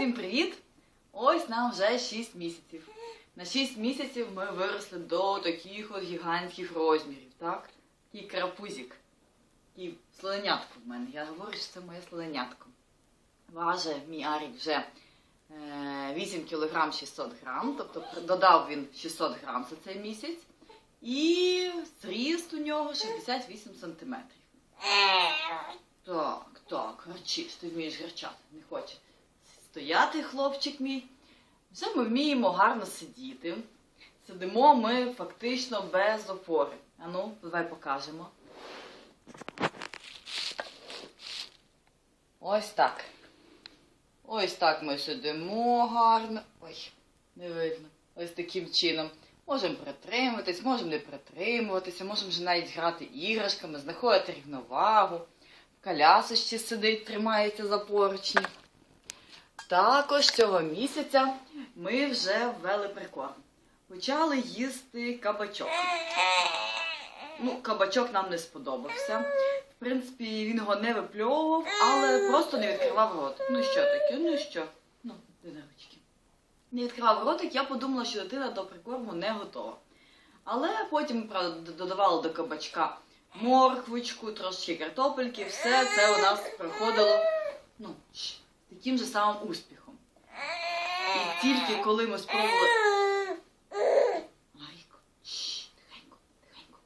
Всім привіт! Ось нам вже 6 місяців. На 6 місяців ми виросли до таких от гігантських розмірів, так? Такий карапузик. Такий слоненятко в мене. Я говорю, що це моє слоненятко. Важить мій Арік вже е, 8 кг 600 грам, тобто додав він 600 грам за цей місяць. І зріст у нього 68 сантиметрів. Так, так, гарчиш, ти вмієш гарчати, не хоче стояти, хлопчик мій. Вже ми вміємо гарно сидіти. Сидимо ми фактично без опори. Ану, давай покажемо. Ось так. Ось так ми сидимо гарно. Ой, не видно. Ось таким чином. Можемо притримуватись, можемо не притримуватися, можемо вже навіть грати іграшками, знаходити рівновагу. В колясочці сидить, тримається за поручні. Також цього місяця ми вже ввели прикорм. Почали їсти кабачок. Ну, кабачок нам не сподобався. В принципі, він його не випльовував, але просто не відкривав рот. Ну що таке? Ну що? Ну, де. Не відкривав ротик, я подумала, що дитина до прикорму не готова. Але потім правда, додавали до кабачка морквочку, трошки картопельки, все це у нас проходило ну, щ, таким же самим успіхом. І тільки коли ми спробували. Маріко, тихенько, тихенько.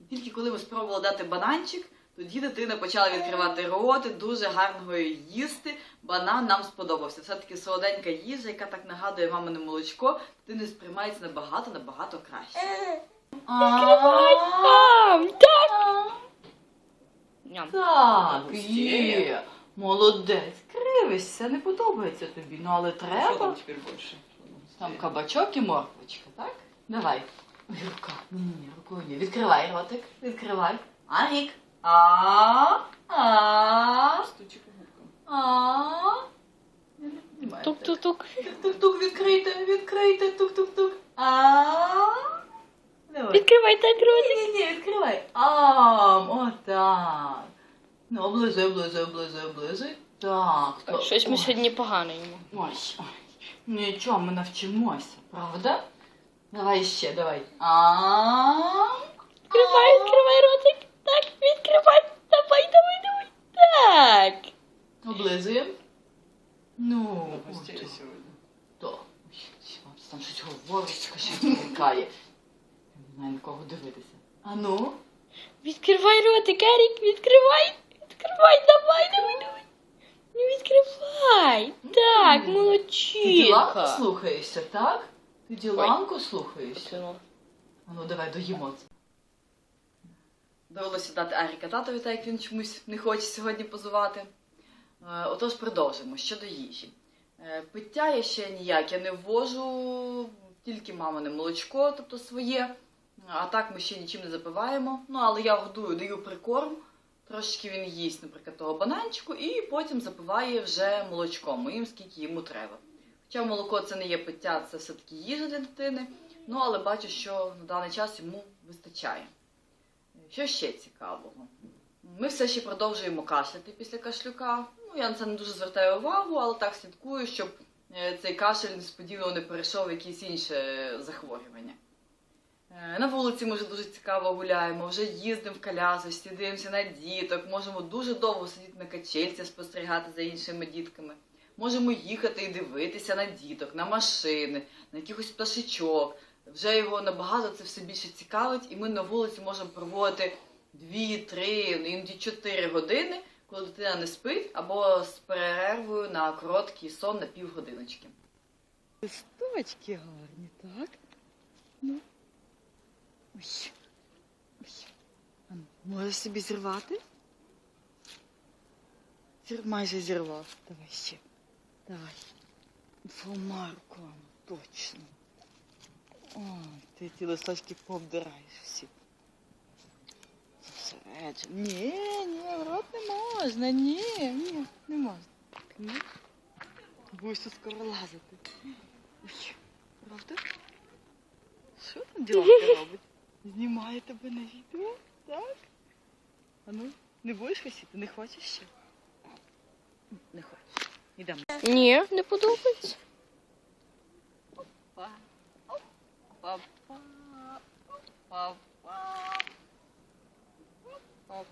І тільки коли ми спробували дати бананчик, тоді дитина почала відкривати роти, дуже гарно їсти. Банан нам сподобався. Все-таки солоденька їжа, яка так нагадує мамине молочко, дитини сприймається набагато набагато краще. Мам, так. Ням. Так, Є. Молодець, кривишся, не подобається тобі. Ну але Что треба. там теперь больше? Там кабачок і морквочка, так? Давай. Ой, рука. Ні, ні, ні, рукою ні. Відкривай ротик. Відкривай. Арік. А. А. Стучи по губкам. А. Тук-тук-тук. Тук-тук, відкрийте, відкрийте, тук-тук-тук. А. Давай. Відкривай так ротик. Ні, ні, відкривай. Ам, отак. Ну, облизуй, облизуй, облизуй, облизуй. Так, то. Щось ми ой. сьогодні погано йому. Ой, ой. Нічого, ми навчимося, правда? Давай ще, давай. А. Відкривай, відкривай ротик. Так, відкривай. Давай, давай, давай. Так. Облизуємо. Ну, сегодня. То. Ой, там щось говорить, щось виникає. Не знаю на кого дивитися. А ну? Відкривай ротик, Ерік, відкривай. Відкривай, давай, давай, давай. Ну відкривай. Так, Ти діланку молодчинка. слухаєшся, так? Ти діланку слухаєшся? А ну давай доїмо це. Довелося дати Аріка татові, так як він чомусь не хоче сьогодні позувати. Е, Отож, продовжимо щодо їжі. Е, Пиття я ще ніяке не ввожу, тільки мамине молочко, тобто своє. А так ми ще нічим не запиваємо. Ну, але я годую, даю прикорм. Трошки він їсть, наприклад, того бананчику, і потім запиває вже молочком, моїм, скільки йому треба. Хоча молоко це не є пиття, це все-таки їжа для дитини. Ну, але бачу, що на даний час йому вистачає. Що ще цікавого? Ми все ще продовжуємо кашляти після кашлюка. Ну, я на це не дуже звертаю увагу, але так слідкую, щоб е, цей кашель несподівано не перейшов в якесь інше захворювання. Е, На вулиці ми вже дуже цікаво гуляємо, вже їздимо в колясочці, дивимося на діток, можемо дуже довго сидіти на качельці, спостерігати за іншими дітками. Можемо їхати і дивитися на діток, на машини, на якихось пташечок. Вже його набагато це все більше цікавить, і ми на вулиці можемо проводити 2, 3, ну, іноді 4 години, коли дитина не спить, або з перервою на короткий сон на півгодиночки. Листочки гарні, так? Ну. Ой. Ой. А ну, Можеш собі зірвати? Зір... Майже зірвав. Давай ще. Давай. Двома руками, точно. О, ти ті листочки пообдираєш всі. Зосереджено. Ні, ні, в рот не можна, ні, ні, не можна. Ні. Будеш скоро лазити. Ой, правда? Що там ділянка робить? Знімає тебе на відео? Так? А ну, не будеш хотіти? Не хочеш ще? Не хочеш. Ідемо. Ні, не подобається. Па, па, па, па, па, па,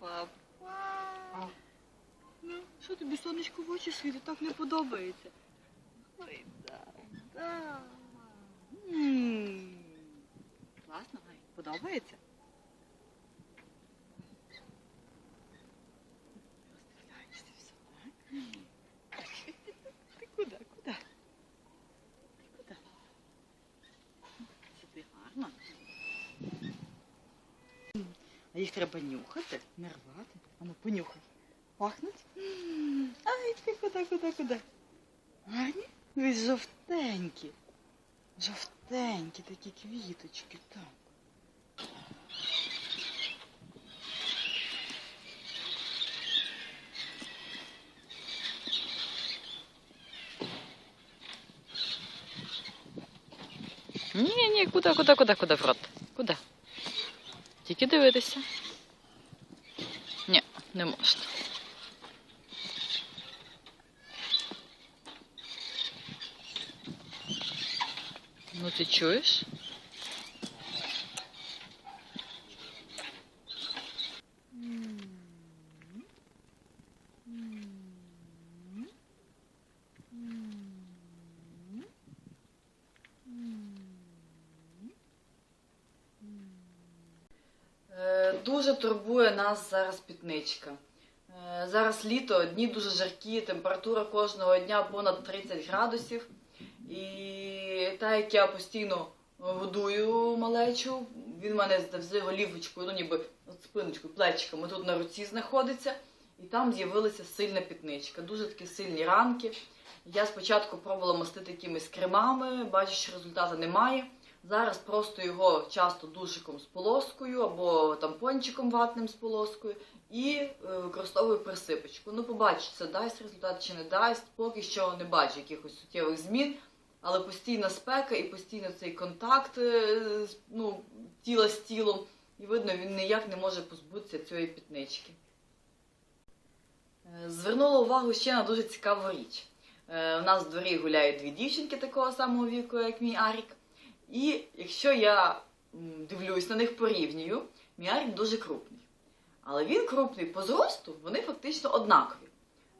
па, па. Ну, Що тобі сонечко в очі світить, так не подобається. Подобається? Ти куди, куди? Куди? Сиди гарно. А їх треба нюхати, не рвати. А ну понюхай. Пахнуть? Ай, ти куди, куди, куди? Гарні? Ви жовтенькі. Жовтенькі такі квіточки там. Ні, куди, куди, куди, куди в рот? Куди? Тільки дивитися. Ні, не можна. Ну ти чуєш? Е, Дуже турбує нас зараз пітничка. Е, Зараз літо, дні дуже жаркі, температура кожного дня понад 30 градусів. І так як я постійно годую малечу, він мене завжди голівочкою, ну ніби от спиночкою, плечиками тут на руці знаходиться. І там з'явилася сильна пітничка. Дуже такі сильні ранки. Я спочатку пробувала мастити якимись кремами, бачу, що результату немає. Зараз просто його часто душиком з полоскою або тампончиком ватним з полоскою і е, використовую присипочку. Ну, побачу, це дасть результат чи не дасть. Поки що не бачу якихось суттєвих змін, але постійна спека і постійно цей контакт е, ну, тіла з тілом. І видно, він ніяк не може позбутися цієї пітнички. Е, Звернула увагу ще на дуже цікаву річ. У нас в дворі гуляють дві дівчинки такого самого віку, як мій Арік. І якщо я дивлюсь на них порівнюю, мій Арік дуже крупний. Але він крупний по зросту, вони фактично однакові.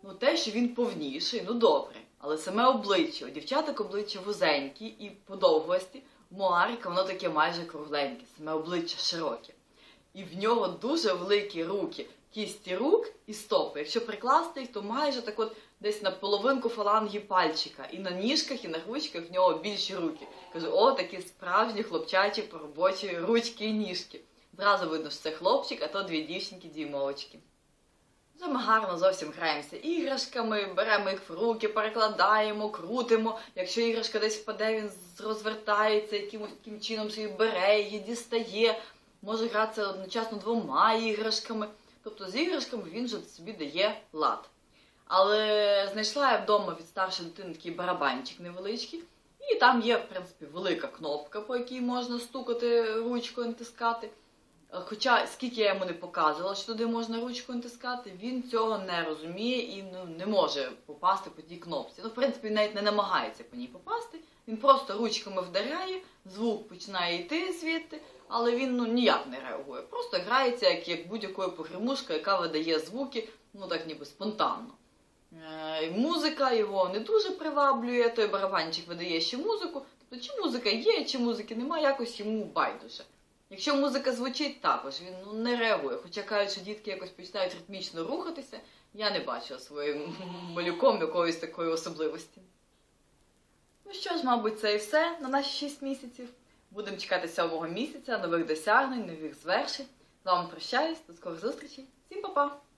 Ну, те, що він повніший, ну добре. Але саме обличчя, у дівчаток обличчя вузенькі і подовгості, у мого Аріка воно таке майже кругленьке, саме обличчя широке. І в нього дуже великі руки, кісті рук і стопи. Якщо прикласти їх, то майже так от десь на половинку фаланги пальчика. І на ніжках, і на ручках в нього більші руки. Кажу, о, такі справжні хлопчачі робочі ручки і ніжки. Зразу видно, що це хлопчик, а то дві дівчинки діймовочки. Вже ми гарно зовсім граємося іграшками, беремо їх в руки, перекладаємо, крутимо. Якщо іграшка десь впаде, він розвертається, якимось таким чином собі бере її, дістає. Може гратися одночасно двома іграшками. Тобто з іграшками він же собі дає лад. Але знайшла я вдома від старшої дитини такий барабанчик невеличкий, і там є, в принципі, велика кнопка, по якій можна стукати ручкою, натискати. Хоча скільки я йому не показувала, що туди можна ручкою натискати, він цього не розуміє і ну, не може попасти по тій кнопці. Ну, в принципі, він навіть не намагається по ній попасти. Він просто ручками вдаряє, звук починає йти звідти, але він ну, ніяк не реагує. Просто грається як, як будь-якою погремушка, яка видає звуки, ну так ніби спонтанно. Е, Музика його не дуже приваблює, той барабанчик видає ще музику. Тобто, чи музика є, чи музики немає, якось йому байдуже. Якщо музика звучить, також він ну, не реагує. Хоча кажуть, що дітки якось починають ритмічно рухатися, я не бачила своїм малюком якоїсь такої особливості. Ну що ж, мабуть, це і все на наші 6 місяців. Будемо чекати сьомого місяця, нових досягнень, нових звершень. З вами прощаюсь, до скорих зустрічей. Всім па-па!